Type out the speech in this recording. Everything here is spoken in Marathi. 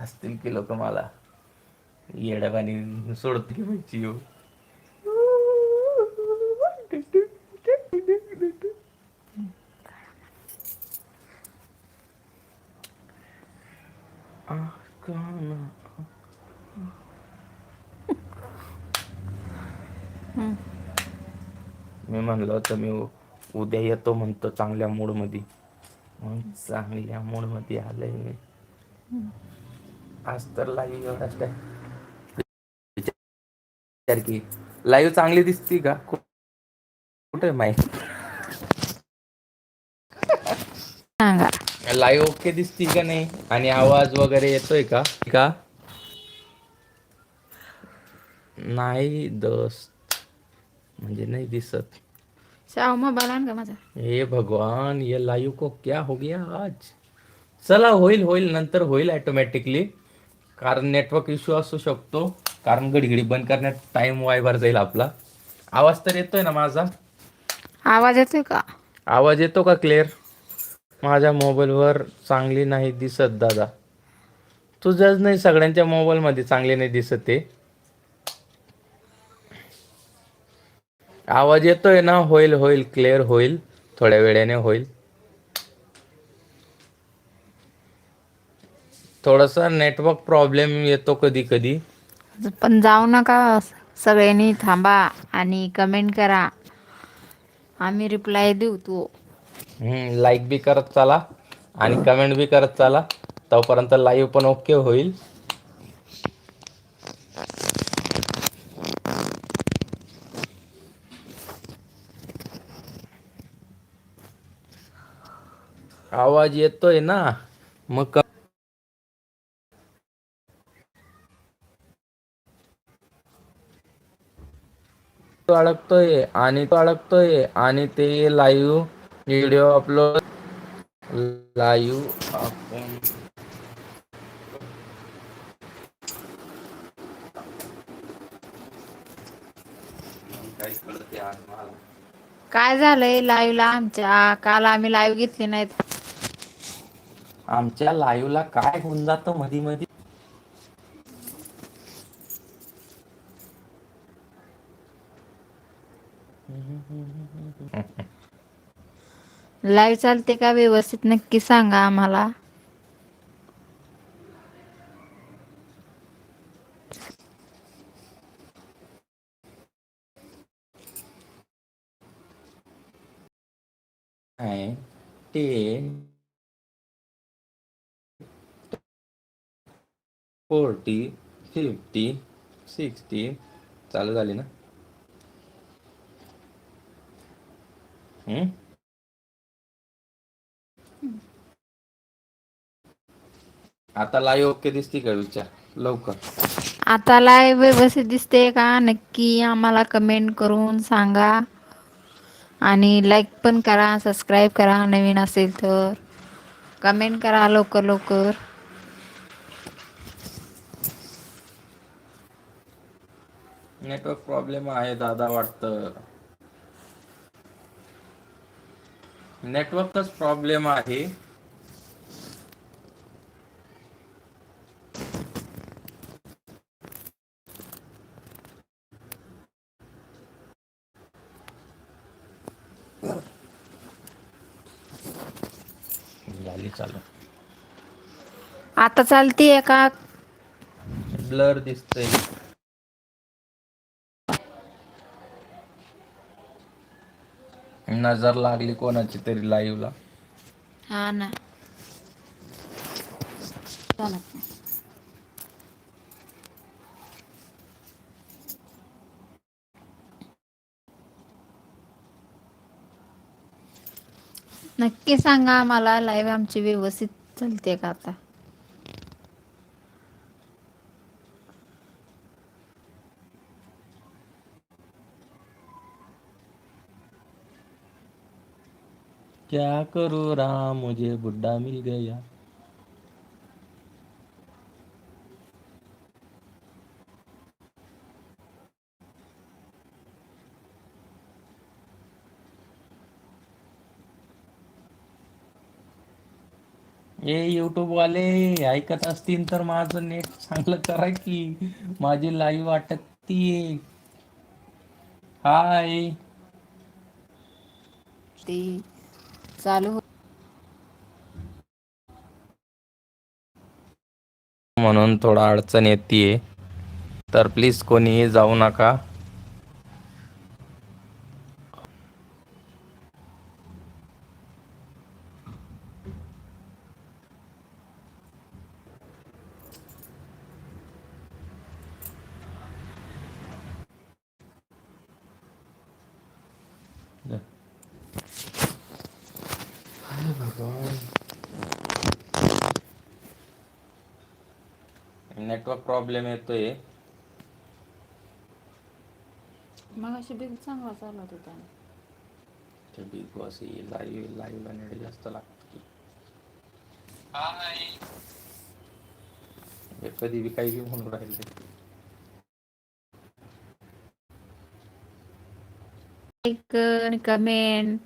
हसतील की लोक मला. येड्यावानी सोडतील म्हणजे. येऊ मी म्हणलं होतं मी उद्या येतो म्हणतो चांगल्या मूडमध्ये मग चांगल्या मूडमध्ये आलंय मी. आज तर लाईव्ह एवढाच काय. विचार की लाईव्ह चांगली दिसती का? कुठे माहिती लाईव्ह ओके दिसती का नाही? आणि आवाज वगैरे येतोय का? का? नाही दोस्त. म्हणजे नाही दिसत. का माझा. हे भगवान ये लाईव्ह को क्या हो गया आज? चला होईल होईल. नंतर होईल ऑटोमॅटिकली कारण नेटवर्क इश्यू असू शकतो. कारण घडी बंद करण्यात टाइम वायभर जाईल आपला. आवाज तर येतोय ना माझा? आवाज येतोय का? आवाज येतो का क्लिअर माझ्या मोबाईलवर चांगली नाही दिसत दादा. तुझ्याच नाही सगळ्यांच्या मोबाईलमध्ये चांगली नाही दिसत ते. आवाज येतोय ना? होईल होईल क्लिअर होईल. थोड्या वेळाने होईल. थोडासा नेटवर्क प्रॉब्लेम येतो कधी कधी. पण जाऊ नका सगळ्यांनी थांबा आणि कमेंट करा. आम्ही रिप्लाय देऊ तू. लाईक बी करत चला आणि कमेंट बी करत चला. तोपर्यंत लाईव्ह पण ओके होईल. आवाज येतोय ना? मग तो अडकतोय आणि तो अडकतोय आणि ते लाईव्ह व्हिडिओ अपलोड लाईव्ह. काय झालंय लाईव्हला आमच्या? काल आम्ही लाईव्ह घेतली नाहीत. आमच्या लाईव्हला काय होऊन जातं मधी मधी? लाईव्ह चालते का व्यवस्थित? नक्की सांगा आम्हाला. टेन फोर्टी फिफ्टी सिक्स्टी चालू झाली ना? हम्म? आता लाईव्ह ओके दिसती का विचार? लवकर. आता लाईव्ह व्यवस्थित दिसते का? नक्की आम्हाला कमेंट करून सांगा. आणि लाईक पण करा सबस्क्राईब करा नवीन असेल तर. कमेंट करा लवकर लवकर. नेटवर्क प्रॉब्लेम आहे दादा वाटतं. नेटवर्कच प्रॉब्लेम आहे. आता चालतीये का? ब्लर दिसतंय. नजर लागली कोणाची तरी लाईव्हला हा ना. चालत नाही. नक्की सांगा आम्हाला लाईव्ह आमची व्यवस्थित चालते का आता? क्या करूँ राम मुझे बुड्ढा मिल गया। ए युट्यूब वाले ऐकत असतील तर माझं नेट चांगलं करा की माझी लाईव्ह अटकतीये हाय चालू हो- म्हणून थोडा अडचण येते तर प्लीज कोणीही जाऊ नका. नेटवर्क प्रॉब्लेम येतोय. मग अशी बिल चांगला चालत होता ते बिग बॉस लाईव्ह लाईव्हला नेट जास्त लागत. हे कधी बी काही बी म्हणून राहिले. कमेंट